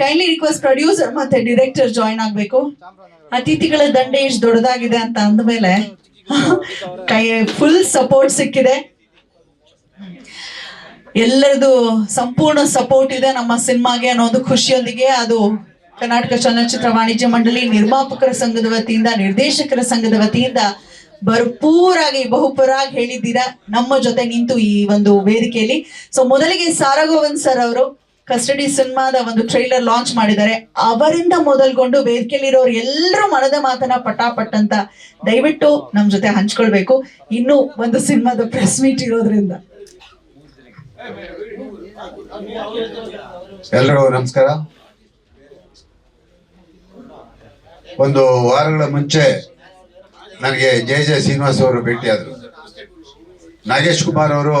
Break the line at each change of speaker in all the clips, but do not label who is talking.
Kindly request producer ಮತ್ತೆ director join ಆಗ್ಬೇಕು. ಅತಿಥಿಗಳ ದಂಡೆ ಇಷ್ಟು ದೊಡ್ಡದಾಗಿದೆ ಅಂತ ಅಂದ್ಮೇಲೆ ಕೈ ಫುಲ್ ಸಪೋರ್ಟ್ ಸಿಕ್ಕಿದೆ. ಎಲ್ಲರದು ಸಂಪೂರ್ಣ ಸಪೋರ್ಟ್ ಇದೆ ನಮ್ಮ ಸಿನಿಮಾಗೆ ಅನ್ನೋದು ಖುಷಿಯೊಂದಿಗೆ. ಅದು ಕರ್ನಾಟಕ ಚಲನಚಿತ್ರ ವಾಣಿಜ್ಯ ಮಂಡಳಿ ನಿರ್ಮಾಪಕರ ಸಂಘದ ವತಿಯಿಂದ, ನಿರ್ದೇಶಕರ ಸಂಘದ ವತಿಯಿಂದ ಭರ್ಪೂರಾಗಿ, ಬಹುಪರಾಗಿ ಹೇಳಿದ್ದೀರಾ ನಮ್ಮ ಜೊತೆ ನಿಂತು ಈ ಒಂದು ವೇದಿಕೆಯಲ್ಲಿ. ಸೊ ಮೊದಲಿಗೆ ಸಾರಗೋವನ್ ಸರ್ ಅವರು. ಕಸ್ಟಡಿ ಸಿನಿಮಾದ ಒಂದು ಟ್ರೈಲರ್ ಲಾಂಚ್ ಮಾಡಿದ್ದಾರೆ. ಅವರಿಂದ ಮೊದಲ್ಗೊಂಡು ವೇದಿಕೆಯಲ್ಲಿರೋರು ಎಲ್ಲರೂ ಮನದ ಮಾತನ ಪಟಾಪಟ್ಟಂತ ದಯವಿಟ್ಟು ನಮ್ ಜೊತೆ ಹಂಚ್ಕೊಳ್ಬೇಕು. ಇನ್ನು ಒಂದು ಸಿನಿಮಾದ ಪ್ರೆಸ್ ಮೀಟ್ ಇರೋದ್ರಿಂದ.
ಎಲ್ರಿಗೂ ನಮಸ್ಕಾರ. ಒಂದು ವಾರಗಳ ಮುಂಚೆ ನನಗೆ ಜೆ ಜೆ ಶ್ರೀನಿವಾಸ್ ಅವರು ಭೇಟಿಯಾದರು. ನಾಗೇಶ್ ಕುಮಾರ್ ಅವರು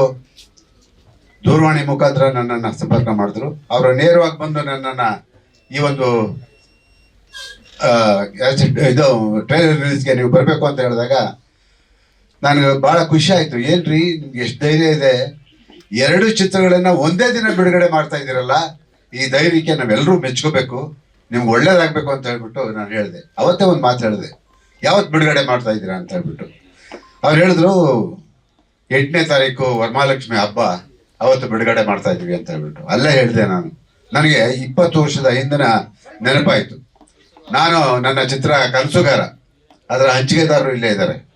ದೂರವಾಣಿ ಮುಖಾಂತರ ನನ್ನನ್ನು ಸಂಪರ್ಕ ಮಾಡಿದ್ರು. ಅವರು ನೇರವಾಗಿ ಬಂದು ನನ್ನನ್ನು ಈ ಒಂದು ಇದು ಟ್ರೈಲರ್ ರಿಲೀಸ್ಗೆ ನೀವು ಬರಬೇಕು ಅಂತ ಹೇಳಿದಾಗ ನನಗೆ ಭಾಳ ಖುಷಿ ಆಯಿತು. ಏನ್ರಿ, ನಿಮ್ಗೆ ಎಷ್ಟು ಧೈರ್ಯ ಇದೆ? ಎರಡು ಚಿತ್ರಗಳನ್ನು ಒಂದೇ ದಿನ ಬಿಡುಗಡೆ ಮಾಡ್ತಾ ಇದ್ದೀರಲ್ಲ, ಈ ಧೈರ್ಯಕ್ಕೆ ನಾವೆಲ್ಲರೂ ಮೆಚ್ಕೋಬೇಕು. ನಿಮ್ಗೆ ಒಳ್ಳೇದಾಗಬೇಕು ಅಂತ ಹೇಳ್ಬಿಟ್ಟು ನಾನು ಹೇಳಿದೆ. ಅವತ್ತೇ ಒಂದು ಮಾತು ಹೇಳಿದೆ. ಯಾವತ್ತು ಬಿಡುಗಡೆ ಮಾಡ್ತಾ ಇದ್ದೀರಾ ಅಂತ ಹೇಳ್ಬಿಟ್ಟು. ಅವ್ರು ಹೇಳಿದ್ರು, ಎಂಟನೇ ತಾರೀಕು ವರಮಹಾಲಕ್ಷ್ಮಿ ಹಬ್ಬ. ಅವತ್ತು ಬಿಡುಗಡೆ ಮಾಡ್ತಾ ಇದೀವಿ ಅಂತ ಹೇಳ್ಬಿಟ್ಟು. ಅಲ್ಲೇ ಹೇಳಿದೆ ನಾನು. ನನಗೆ ಇಪ್ಪತ್ತು ವರ್ಷದ ಹಿಂದಿನ ನೆನಪಾಯಿತು. ನಾನು ನನ್ನ ಚಿತ್ರ ಕನಸುಗಾರ. ಅದರ ಹಂಚಿಕೆದಾರರು ಇಲ್ಲೇ ಇದ್ದಾರೆ.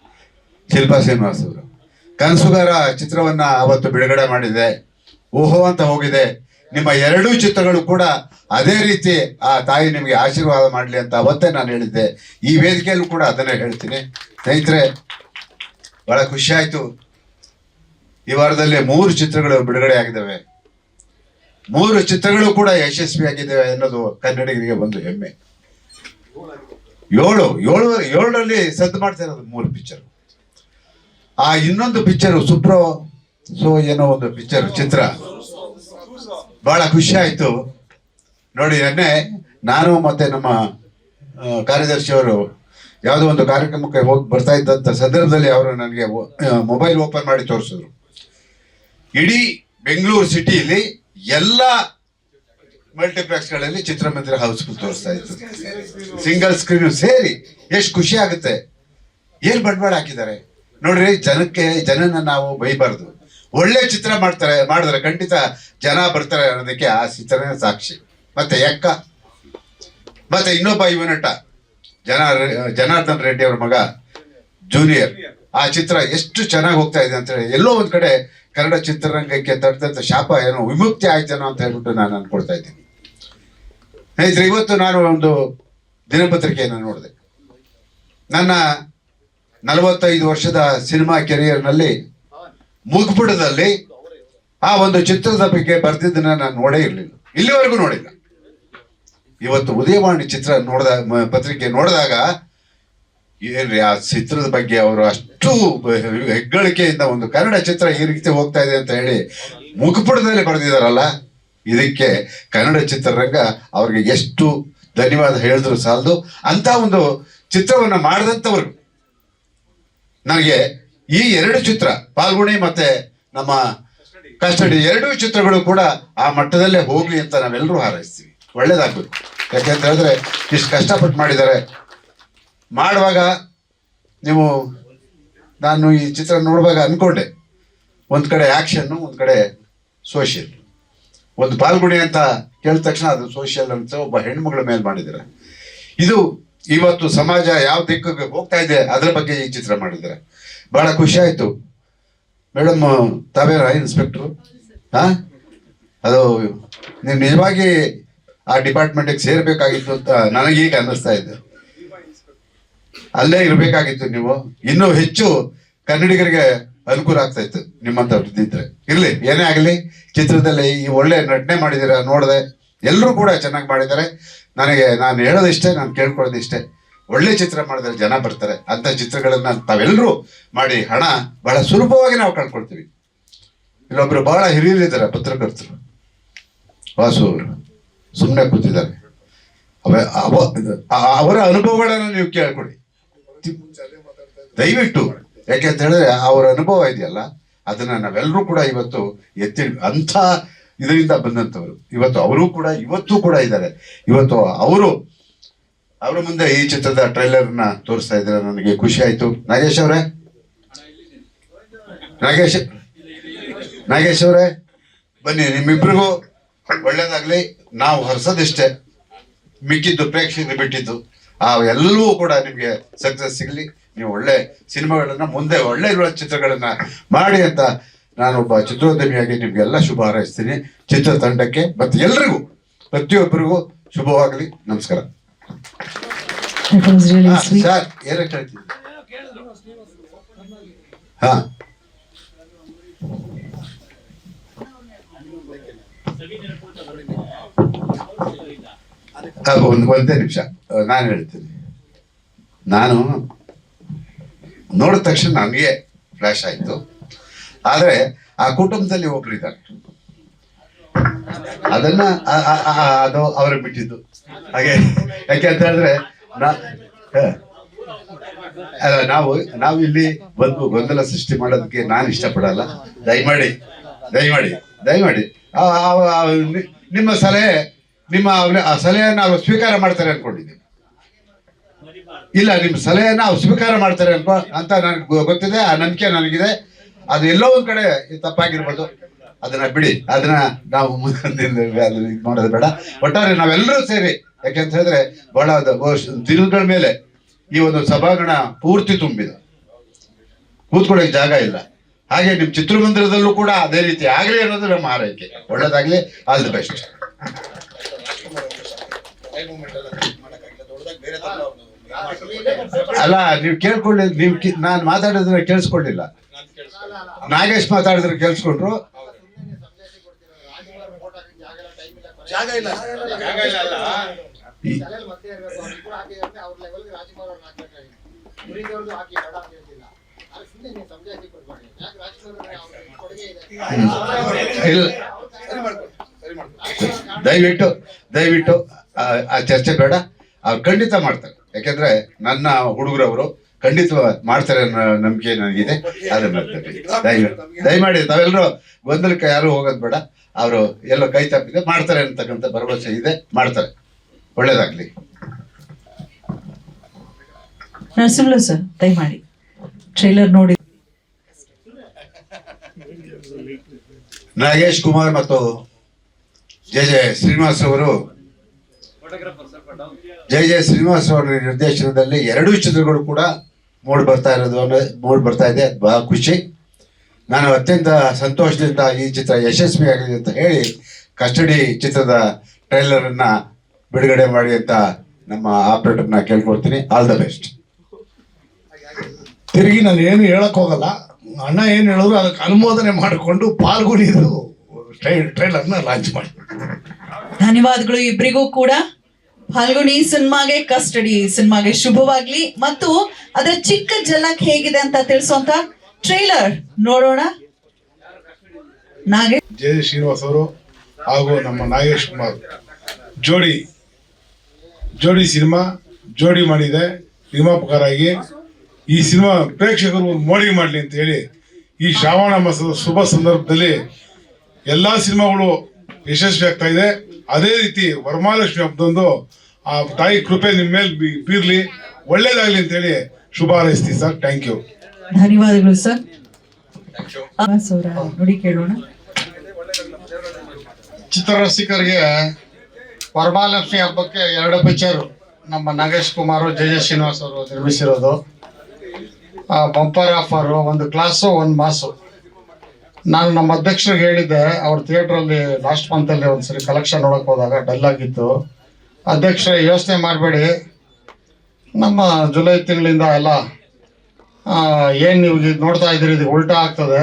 ಶಿಲ್ಪಾ ಶ್ರೀನಿವಾಸ್ ಅವರು. ಕನಸುಗಾರ ಚಿತ್ರವನ್ನ ಅವತ್ತು ಬಿಡುಗಡೆ ಮಾಡಿದೆ. ಓಹೋ ಅಂತ ಹೋಗಿದೆ. ನಿಮ್ಮ ಎರಡೂ ಚಿತ್ರಗಳು ಕೂಡ ಅದೇ ರೀತಿ ಆ ತಾಯಿ ನಿಮಗೆ ಆಶೀರ್ವಾದ ಮಾಡಲಿ ಅಂತ ಅವತ್ತೇ ನಾನು ಹೇಳಿದ್ದೆ. ಈ ವೇದಿಕೆಯಲ್ಲೂ ಕೂಡ ಅದನ್ನೇ ಹೇಳ್ತೀನಿ. ಸ್ನೇಹಿತರೆ, ಬಹಳ ಖುಷಿ ಆಯ್ತು. ಈ ವಾರದಲ್ಲಿ ಮೂರು ಚಿತ್ರಗಳು ಬಿಡುಗಡೆ ಆಗಿದ್ದಾವೆ. ಮೂರು ಚಿತ್ರಗಳು ಕೂಡ ಯಶಸ್ವಿಯಾಗಿದ್ದಾವೆ ಅನ್ನೋದು ಕನ್ನಡಿಗರಿಗೆ ಒಂದು ಹೆಮ್ಮೆ. ಏಳು ಏಳು, ಏಳರಲ್ಲಿ ಸದ್ದು ಮಾಡ್ತಾ ಮೂರು ಪಿಕ್ಚರ್. ಆ ಇನ್ನೊಂದು ಪಿಕ್ಚರ್ ಸುಪ್ರೋ, ಸೊ ಏನೋ ಒಂದು ಪಿಕ್ಚರ್ ಚಿತ್ರ. ಬಹಳ ಖುಷಿ ಆಯ್ತು. ನೋಡಿ, ನೆನ್ನೆ ನಾನು ಮತ್ತೆ ನಮ್ಮ ಕಾರ್ಯದರ್ಶಿಯವರು ಯಾವುದೋ ಒಂದು ಕಾರ್ಯಕ್ರಮಕ್ಕೆ ಹೋಗಿ ಬರ್ತಾ ಇದ್ದಂತ ಸಂದರ್ಭದಲ್ಲಿ ಅವರು ನನಗೆ ಮೊಬೈಲ್ ಓಪನ್ ಮಾಡಿ ತೋರಿಸಿದ್ರು. ಇಡೀ ಬೆಂಗಳೂರು ಸಿಟಿಯಲ್ಲಿ ಎಲ್ಲ ಮಲ್ಟಿಪ್ಲೆಕ್ಸ್ಗಳಲ್ಲಿ ಚಿತ್ರಮಂದಿರ ಹೌಸ್ಫುಲ್ ತೋರಿಸ್ತಾ ಇತ್ತು. ಸಿಂಗಲ್ ಸ್ಕ್ರೀನ್ ಸೇರಿ ಎಷ್ಟು ಖುಷಿ ಆಗುತ್ತೆ. ಏನ್ ಬಂಡವಾಳ ಹಾಕಿದ್ದಾರೆ? ನೋಡ್ರಿ, ಜನಕ್ಕೆ, ಜನನ ನಾವು ಬೈಬಾರ್ದು. ಒಳ್ಳೆ ಚಿತ್ರ ಮಾಡ್ತಾರೆ, ಮಾಡಿದ್ರೆ ಖಂಡಿತ ಜನ ಬರ್ತಾರೆ ಅನ್ನೋದಕ್ಕೆ ಆ ಚಿತ್ರನೇ ಸಾಕ್ಷಿ. ಮತ್ತೆ ಯಕ್ಕ? ಮತ್ತೆ ಇನ್ನೊಬ್ಬ ಯುವನಟ, ಜನ, ಜನಾರ್ದನ್ ರೆಡ್ಡಿ ಅವ್ರ ಮಗ ಜೂನಿಯರ್ ಆ ಚಿತ್ರ ಎಷ್ಟು ಚೆನ್ನಾಗಿ ಹೋಗ್ತಾ ಇದೆ ಅಂತ ಹೇಳಿ ಎಲ್ಲೋ ಒಂದ್ ಕಡೆ ಕನ್ನಡ ಚಿತ್ರರಂಗಕ್ಕೆ ತಟ್ಟದಂತ ಶಾಪ ಏನೋ ವಿಮುಕ್ತಿ ಆಯ್ತೇನೋ ಅಂತ ಹೇಳ್ಬಿಟ್ಟು ನಾನು ಅನ್ಕೊಳ್ತಾ ಇದ್ದೀನಿ. ಸ್ನೇಹಿತರೆ, ಇವತ್ತು ನಾನು ಒಂದು ದಿನಪತ್ರಿಕೆಯನ್ನು ನೋಡಿದೆ. ನನ್ನ ನಲವತ್ತೈದು ವರ್ಷದ ಸಿನಿಮಾ ಕೆರಿಯರ್ನಲ್ಲಿ ಮುಗ್ಬಿಡದಲ್ಲಿ ಆ ಒಂದು ಚಿತ್ರದ ಬಗ್ಗೆ ಬರ್ತಿದ್ದನ್ನ ನಾನು ನೋಡೇ ಇರಲಿಲ್ಲ. ಇಲ್ಲಿವರೆಗೂ ನೋಡಿಲ್ಲ. ಇವತ್ತು ಉದಯವಾಣಿ ಚಿತ್ರ ನೋಡಿದ ಪತ್ರಿಕೆ ನೋಡಿದಾಗ ಏನ್ರಿ ಆ ಚಿತ್ರದ ಬಗ್ಗೆ ಅವರು ಅಷ್ಟು ಹೆಗ್ಗಳಿಕೆಯಿಂದ ಒಂದು ಕನ್ನಡ ಚಿತ್ರ ಈ ರೀತಿ ಹೋಗ್ತಾ ಇದೆ ಅಂತ ಹೇಳಿ ಮುಖಪುಟದಲ್ಲಿ ಬರೆದಿದಾರಲ್ಲ ಇದಕ್ಕೆ ಕನ್ನಡ ಚಿತ್ರರಂಗ ಅವ್ರಿಗೆ ಎಷ್ಟು ಧನ್ಯವಾದ ಹೇಳಿದ್ರು ಸಾಲದು. ಅಂತ ಒಂದು ಚಿತ್ರವನ್ನ ಮಾಡಿದಂಥವ್ರು. ನನಗೆ ಈ ಎರಡು ಚಿತ್ರ, ಪಾಲ್ಗುಣಿ ಮತ್ತೆ ನಮ್ಮ ಕಸ್ಟಡಿ ಎರಡೂ ಚಿತ್ರಗಳು ಕೂಡ ಆ ಮಟ್ಟದಲ್ಲೇ ಹೋಗ್ಲಿ ಅಂತ ನಾವೆಲ್ಲರೂ ಹಾರೈಸ್ತೀವಿ. ಒಳ್ಳೇದಾಗ್ಬೇಕು ಯಾಕೆಂತ ಹೇಳಿದ್ರೆ ಇಷ್ಟು ಕಷ್ಟಪಟ್ಟು ಮಾಡಿದ್ದಾರೆ. ಮಾಡುವಾಗ ನೀವು ನಾನು ಈ ಚಿತ್ರ ನೋಡುವಾಗ ಅನ್ಕೊಂಡೆ. ಒಂದು ಕಡೆ ಆ್ಯಕ್ಷನ್ನು ಒಂದು ಕಡೆ ಸೋಷಿಯಲ್ ಒಂದು ಪಾಲ್ಗುಣಿ ಅಂತ ಕೇಳಿದ ತಕ್ಷಣ ಅದು ಸೋಷಿಯಲ್ ಅಂತ ಒಬ್ಬ ಹೆಣ್ಮಗಳ ಮೇಲೆ ಮಾಡಿದ್ದಾರೆ ಇದು ಇವತ್ತು ಸಮಾಜ ಯಾವ ದಿಕ್ಕಿಗೆ ಹೋಗ್ತಾ ಇದೆ, ಅದರ ಬಗ್ಗೆ ಈ ಚಿತ್ರ ಮಾಡಿದ್ದಾರೆ ಬಹಳ ಖುಷಿ ಆಯಿತು. ಮೇಡಮ್ ರಾಯ್ ಇನ್ಸ್ಪೆಕ್ಟ್ರು ಹಾಂ? ಅದು ನೀವು ನಿಜವಾಗಿ ಆ ಡಿಪಾರ್ಟ್ಮೆಂಟಿಗೆ ಸೇರಬೇಕಾಗಿತ್ತು ಅಂತ ನನಗೀಗ ಅನ್ನಿಸ್ತಾ ಇದೆ. ಅಲ್ಲೇ ಇರಬೇಕಾಗಿತ್ತು ನೀವು. ಇನ್ನೂ ಹೆಚ್ಚು ಕನ್ನಡಿಗರಿಗೆ ಅನುಕೂಲ ಆಗ್ತಾ ಇತ್ತು ನಿಮ್ಮಂತ ಇದ್ದಿದ್ರೆ ಇರ್ಲಿ, ಏನೇ ಆಗಲಿ, ಚಿತ್ರದಲ್ಲಿ ಈ ಒಳ್ಳೆ ನಟನೆ ಮಾಡಿದ್ದೀರಾ ನೋಡಿದೆ ಎಲ್ಲರೂ ಕೂಡ ಚೆನ್ನಾಗಿ ಮಾಡಿದ್ದಾರೆ. ನನಗೆ ನಾನು ಹೇಳೋದಿಷ್ಟೇ, ನಾನು ಕೇಳ್ಕೊಳ್ಳೋದಿಷ್ಟೇ. ಒಳ್ಳೆ ಚಿತ್ರ ಮಾಡಿದ್ರೆ ಜನ ಬರ್ತಾರೆ. ಅಂತ ಚಿತ್ರಗಳನ್ನ ತಾವೆಲ್ಲರೂ ಮಾಡಿ ಹಣ ಬಹಳ ಸುಲಭವಾಗಿ ನಾವು ಕಳ್ಕೊಳ್ತೀವಿ. ಇಲ್ಲೊಬ್ರು ಬಹಳ ಹಿರಿಯರಿದ್ದಾರೆ, ಪತ್ರಕರ್ತರು. ವಾಸು ಅವರು. ಸುಮ್ಮನೆ ಕೂತಿದ್ದಾರೆ. ಅವ, ಅವರ ಅನುಭವಗಳನ್ನು ನೀವು ಕೇಳ್ಕೊಡಿ. ದಯವಿಟ್ಟು. ಯಾಕೆ ಅಂತ ಹೇಳಿದ್ರೆ ಅವರ ಅನುಭವ ಇದೆಯಲ್ಲ, ಅದನ್ನ ನಾವೆಲ್ಲರೂ ಕೂಡ ಇವತ್ತು ಎತ್ತಿ ಅಂಥ ಇದರಿಂದ ಬಂದಂಥವ್ರು. ಇವತ್ತು ಅವರು ಕೂಡ, ಇವತ್ತು ಕೂಡ ಇದ್ದಾರೆ. ಇವತ್ತು ಅವರು, ಅವರ ಮುಂದೆ ಈ ಚಿತ್ರದ ಟ್ರೈಲರ್ನ ತೋರಿಸ್ತಾ ಇದ್ದಾರೆ, ನನಗೆ ಖುಷಿ ಆಯ್ತು. ನಾಗೇಶ್ ಅವರೇ? ನಾಗೇಶ್ ನಾಗೇಶ್ ಅವರೇ, ಬನ್ನಿ, ನಿಮ್ಮಿಬ್ರಿಗೂ ಒಳ್ಳೇದಾಗ್ಲಿ. ನಾವು ಹರ್ಸೋದಿಷ್ಟೇ. ಮಿಕ್ಕಿದ್ದು ಪ್ರೇಕ್ಷಕರು ಬಿಟ್ಟಿದ್ದು. ಆ ಎಲ್ಲವೂ ಕೂಡ ನಿಮಗೆ ಸಕ್ಸಸ್ ಸಿಗಲಿ ನೀವು ಒಳ್ಳೆ ಸಿನಿಮಾಗಳನ್ನ ಮುಂದೆ ಒಳ್ಳೆ ಇರುವ ಚಿತ್ರಗಳನ್ನ ಮಾಡಿ ಅಂತ ನಾನೊಬ್ಬ ಚಿತ್ರೋದ್ಯಮಿಯಾಗಿ ನಿಮ್ಗೆಲ್ಲ ಶುಭ ಹಾರೈಸ್ತೀನಿ. ಚಿತ್ರತಂಡಕ್ಕೆ ಮತ್ತೆ ಎಲ್ರಿಗೂ ಪ್ರತಿಯೊಬ್ಬರಿಗೂ ಶುಭವಾಗಲಿ. ನಮಸ್ಕಾರ. ಹಾ. ಸರ್ ಒಂದ್ ಒಂದೇ ನಿಮಿಷ. ನಾನು ಹೇಳ್ತೀನಿ. ನಾನು ನೋಡಿದ ತಕ್ಷಣ ನನಗೆ ಫ್ಲಾಶ್ ಆಯ್ತು. ಆದ್ರೆ ಆ ಕುಟುಂಬದಲ್ಲಿ ಒಬ್ರು ಇದ್ದಾರೆ. ಅದನ್ನ ಅದು ಅವ್ರಿಗೆ ಬಿಟ್ಟಿದ್ದು. ಹಾಗೆ, ಯಾಕೆ ಅಂತ ಹೇಳಿದ್ರೆ ನಾವು ನಾವು ಇಲ್ಲಿ ಬಂದು ಗೊಂದಲ ಸೃಷ್ಟಿ ಮಾಡೋದಕ್ಕೆ ನಾನು ಇಷ್ಟಪಡಲ್ಲ. ದಯಮಾಡಿ ದಯಮಾಡಿ ದಯಮಾಡಿ. ನಿಮ್ಮ ಸಲಹೆ, ನಿಮ್ಮ ಆ ಸಲಹೆಯನ್ನು ಅವರು ಸ್ವೀಕಾರ ಮಾಡ್ತಾರೆ ಅನ್ಕೊಂಡಿದ್ದೀನಿ. ಇಲ್ಲ, ನಿಮ್ಮ ಸಲಹೆಯನ್ನ ಅವ್ರು ಸ್ವೀಕಾರ ಮಾಡ್ತಾರೆ ಅನ್ಕೋ ಅಂತ ನನಗೆ ಗೊತ್ತಿದೆ, ಆ ನಂಬಿಕೆ ನನಗಿದೆ. ಅದು ಎಲ್ಲೋ ಒಂದ್ ಕಡೆ ತಪ್ಪಾಗಿರ್ಬೋದು. ಅದನ್ನ ಬಿಡಿ, ಅದನ್ನ ನಾವು ಮುಂದಿನ ಇದು ಮಾಡೋದು ಬೇಡ. ಒಟ್ಟಾರೆ ನಾವೆಲ್ಲರೂ ಸೇರಿ ಯಾಕೆಂತ ಹೇಳಿದ್ರೆ, ಬಹಳ ದಿನಗಳ ಮೇಲೆ ಈ ಒಂದು ಸಭಾಂಗಣ ಪೂರ್ತಿ ತುಂಬಿದೆ. ಕೂತ್ಕೊಳ್ಳೋಕೆ ಜಾಗ ಇಲ್ಲ. ಹಾಗೆ ನಿಮ್ ಚಿತ್ರಮಂದಿರದಲ್ಲೂ ಕೂಡ ಅದೇ ರೀತಿ ಆಗಲಿ ಅನ್ನೋದು ನಮ್ಮ ಆರೈಕೆ ಒಳ್ಳೇದಾಗ್ಲಿ, ಆಲ್ ದಿ ಬೆಸ್ಟ್. ಅಲ್ಲ ನೀವು ಕೇಳ್ಕೊಳ್ಳಿ ನೀವು ನಾನು ಮಾತಾಡಿದ್ರೆ ಕೇಳಿಸ್ಕೊಳ್ಳಿಲ್ಲ. ನಾಗೇಶ್ ಮಾತಾಡಿದ್ರೆ ಕೇಳಿಸ್ಕೊಂಡ್ರು.
ಜಾಗ ಇಲ್ಲ.
ಈ- ಇಲ್ಲ.
ಸರಿ ಮಾಡ್ಕೊಳ್ಳಿ ಸರಿ ಮಾಡ್ಕೊಳ್ಳಿ
ದಯವಿಟ್ಟು ದಯವಿಟ್ಟು ಆ ಚರ್ಚೆ ಬೇಡ. ಅವ್ರು ಖಂಡಿತ ಮಾಡ್ತಾರೆ. ಯಾಕೆಂದ್ರೆ ನನ್ನ ಹುಡುಗರವರು ಖಂಡಿತ ಮಾಡ್ತಾರೆ ಅನ್ನೋ ನಂಬಿಕೆ ನನಗಿದೆ. ಅದನ್ನ ಮಾಡ್ತಾರೆ ದಯಮಾಡಿ ತಾವೆಲ್ಲರೂ ಗೊಂದಲಕ್ಕೆ ಯಾರು ಹೋಗೋದು ಬೇಡ. ಅವರು ಎಲ್ಲೋ ಕೈ ತಪ್ಪಿದೆ ಮಾಡ್ತಾರೆ ಅಂತಕ್ಕಂಥ ಭರವಸೆ ಇದೆ. ಮಾಡ್ತಾರೆ. ಒಳ್ಳೇದಾಗ್ಲಿ.
ಸುಳ್ಳು ಸರ್ ದಯಮಾಡಿ. ಟ್ರೈಲರ್ ನೋಡಿ.
ನಾಗೇಶ್ ಕುಮಾರ್ ಮತ್ತು ಜೆ ಜೆ ಶ್ರೀನಿವಾಸ್ ಅವರು ಜೆ ಜಯ ಶ್ರೀನಿವಾಸ ಅವರ ನಿರ್ದೇಶನದಲ್ಲಿ ಎರಡೂ ಚಿತ್ರಗಳು ಕೂಡ ಮೂಡ್ ಬರ್ತಾ ಇರೋದು ಅನ್ನೋ ಮೂಡ್ ಬರ್ತಾ ಇದೆ. ಅದ್ ಬಹಳ ಖುಷಿ. ನಾನು ಅತ್ಯಂತ ಸಂತೋಷದಿಂದ ಈ ಚಿತ್ರ ಯಶಸ್ವಿಯಾಗಲಿ ಅಂತ ಹೇಳಿ ಕಸ್ಟಡಿ ಚಿತ್ರದ ಟ್ರೈಲರ್ ಅನ್ನ ಬಿಡುಗಡೆ ಮಾಡಿ ಅಂತ ನಮ್ಮ ಆಪರೇಟರ್ನ ಕೇಳ್ಕೊಡ್ತೀನಿ. ಆಲ್ ದ ಬೆಸ್ಟ್
ತಿರುಗಿ ನಾನು ಏನು ಹೇಳಕ್ ಹೋಗಲ್ಲ. ಅಣ್ಣ ಏನು ಹೇಳಿದ್ರು ಅದಕ್ಕೆ ಅನುಮೋದನೆ ಮಾಡಿಕೊಂಡು ಪಾಲ್ಗೊಂಡಿದ್ದು ಟ್ರೈಲರ್ನ ಲಾಂಚ್ ಮಾಡಿ.
ಧನ್ಯವಾದಗಳು ಇಬ್ಬರಿಗೂ ಕೂಡ. ಫಾಲ್ಗುಣಿ ಸಿನಿಮಾಗೆ ಕಸ್ಟಡಿ, ಸಿನಿಮಾಗೆ ಶುಭವಾಗ್ಲಿ. ಮತ್ತು ಅದರ ಚಿಕ್ಕ ಜಲಕ್ ಹೇಗಿದೆ ಅಂತ ತಿಳಿಸುವಂತ ಟ್ರೈಲರ್ ನೋಡೋಣ. ನಾಗೇಶ್.
ಜೆ ಶ್ರೀನಿವಾಸ್ ಅವರು ಹಾಗೂ ನಮ್ಮ ನಾಗೇಶ್ ಕುಮಾರ್. ಜೋಡಿ ಜೋಡಿ ಸಿನಿಮಾ, ಜೋಡಿ ಮಾಡಿದೆ. ನಿರ್ಮಾಪಕರಾಗಿ ಈ ಸಿನಿಮಾ ಪ್ರೇಕ್ಷಕರು ಮೋಡಿ ಮಾಡಲಿ ಅಂತ ಹೇಳಿ ಈ ಶ್ರಾವಣ ಮಾಸದ ಶುಭ ಸಂದರ್ಭದಲ್ಲಿ ಎಲ್ಲ ಸಿನಿಮಾಗಳು ಯಶಸ್ವಿ ಆಗ್ತಾ ಇದೆ. ಅದೇ ರೀತಿ ವರಮಹಾಲಕ್ಷ್ಮಿ ಹಬ್ಬದಂದು ಆ ತಾಯಿ ಕೃಪೆ ನಿಮ್ಮ ಮೇಲೆ ಬಿ- ಬೀರ್ಲಿ. ಒಳ್ಳೇದಾಗ್ಲಿ ಅಂತ ಹೇಳಿ ಶುಭ ಹಾರೈಸ್ತೀವಿ ಸರ್. ಥ್ಯಾಂಕ್ ಯು
ಧನ್ಯವಾದಗಳು ಸರ್ ಅವರ ನುಡಿ ಕೇಳೋಣ.
ಚಿತ್ರರಸಿಕರಿಗೆ ವರಮಹಾಲಕ್ಷ್ಮಿ ಹಬ್ಬಕ್ಕೆ ಎರಡು ಪಿಕ್ಚರ್ ನಮ್ಮ ನಾಗೇಶ್ ಕುಮಾರ್ ಜೆ ಜೆ ಶ್ರೀನಿವಾಸ್ ಅವರು ನಿರ್ಮಿಸಿರೋದು. ಬಂಪರ್ ಆಫರ್ ಒಂದು ಕ್ಲಾಸು ಒಂದು ಮಾಸು. ನಾನು ನಮ್ಮ ಅಧ್ಯಕ್ಷರಿಗೆ ಹೇಳಿದ್ದೆ ಅವ್ರ ಥಿಯೇಟ್ರಲ್ಲಿ ಲಾಸ್ಟ್ ಮಂತಲ್ಲಿ ಒಂದ್ಸರಿ ಕಲೆಕ್ಷನ್ ನೋಡಕ್ ಹೋದಾಗ ಡಲ್ ಆಗಿತ್ತು. ಅಧ್ಯಕ್ಷರೇ ಯೋಚನೆ ಮಾಡಬೇಡಿ. ನಮ್ಮ ಜುಲೈ ತಿಂಗಳಿಂದ ಎಲ್ಲ ಏನು ನೀವು ನೋಡ್ತಾ ಇದ್ದೀರಿ, ಇದು ಉಲ್ಟಾ ಆಗ್ತದೆ.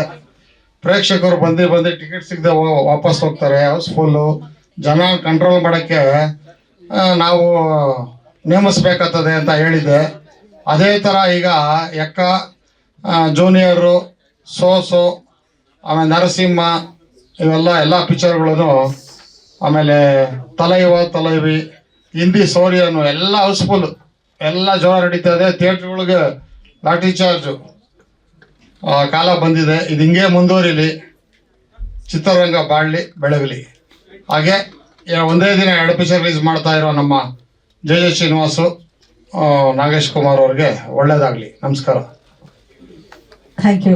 ಪ್ರೇಕ್ಷಕರು ಬಂದು ಬಂದು ಟಿಕೆಟ್ ಸಿಗದೆ ವಾಪಸ್ ಹೋಗ್ತಾರೆ ಹೌಸ್ಫುಲ್ಲು ಜನ ಕಂಟ್ರೋಲ್ ಮಾಡೋಕ್ಕೆ ನಾವು ನೇಮಿಸ್ಬೇಕಾಗ್ತದೆ ಅಂತ ಹೇಳಿದ್ದೆ. ಅದೇ ಥರ ಈಗ ಎಕ್ಕ ಜೂನಿಯರು ಸೋಸು, ಆಮೇಲೆ ನರಸಿಂಹ, ಇವೆಲ್ಲ, ಎಲ್ಲ ಪಿಕ್ಚರ್ಗಳನ್ನು ಆಮೇಲೆ ತಲೈವ, ತಲೈವಿ ಹಿಂದಿ ಸೋರಿಯನು, ಎಲ್ಲ ಹೌಸ್ಫುಲ್ ಎಲ್ಲ ಜೋರ ನಡೀತಾ ಇದೆ. ಥಿಯೇಟ್ರ್ಗಳಿಗೆ ಲಾಠಿ ಚಾರ್ಜು ಕಾಲ ಬಂದಿದೆ. ಇದು ಹಿಂಗೆ ಮುಂದುವರಿಲಿ. ಚಿತ್ರರಂಗ ಬಾಳಲಿ, ಬೆಳಗಲಿ. ಹಾಗೆ ಒಂದೇ ದಿನ ಎರಡು ಪಿಕ್ಚರ್ ರಿಲೀಸ್ ಮಾಡ್ತಾ ಇರೋ ನಮ್ಮ ಜಯ ಜಯ ಶ್ರೀನಿವಾಸು ನಾಗೇಶ್ ಕುಮಾರ್ ಅವ್ರಿಗೆ ಒಳ್ಳೇದಾಗ್ಲಿ. ನಮಸ್ಕಾರ.
Thank you